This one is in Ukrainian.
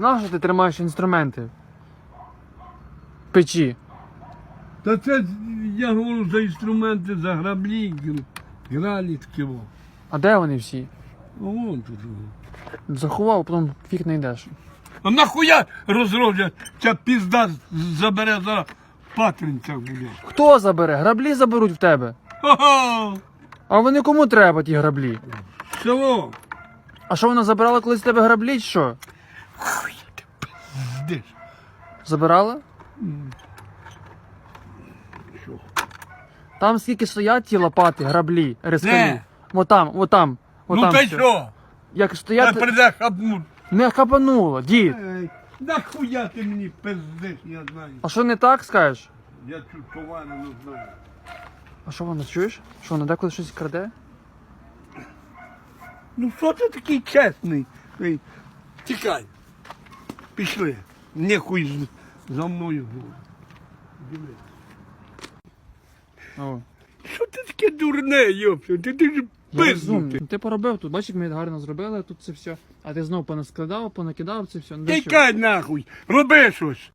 Нащо ти тримаєш інструменти? В Печі. Та це я говорю за інструменти, за граблі, гр- гралі такі. во. А де вони всі? Вон тут. во. Заховав, потім фіг не йдеш. А нахуя розроблять? Ця пізда забере зараз в патринцях буде. Хто забере? Граблі заберуть в тебе. Ха-ха! А вони кому треба ті граблі? Село! А що вона забирала колись в тебе граблі, чи що? Хуй ти пиздиш. Забирала? Що? Там скільки стоять ті лопати, граблі, рискалі. Де? Отам, отам. Ну отам та все. що? Як Я стоять, прийде хапнуть. не хапануло, дід. Ей, Нахуя ти мені пиздиш, я знаю. А що не так скажеш? Я цю товарину знаю. А що вона чуєш? Що вона деколи щось краде? Ну що ти такий чесний? Ей, Тікай. Пішли. Нехуй за мною було. Диви. О, Що ти таке дурне, йопсю? Ти, ти ж пизнутий. Ну, Ти поробив тут, бачиш, ми гарно зробили тут це все. А ти знов понаскладав, понакидав це все. Ну, для чого? Тікай нахуй, роби щось.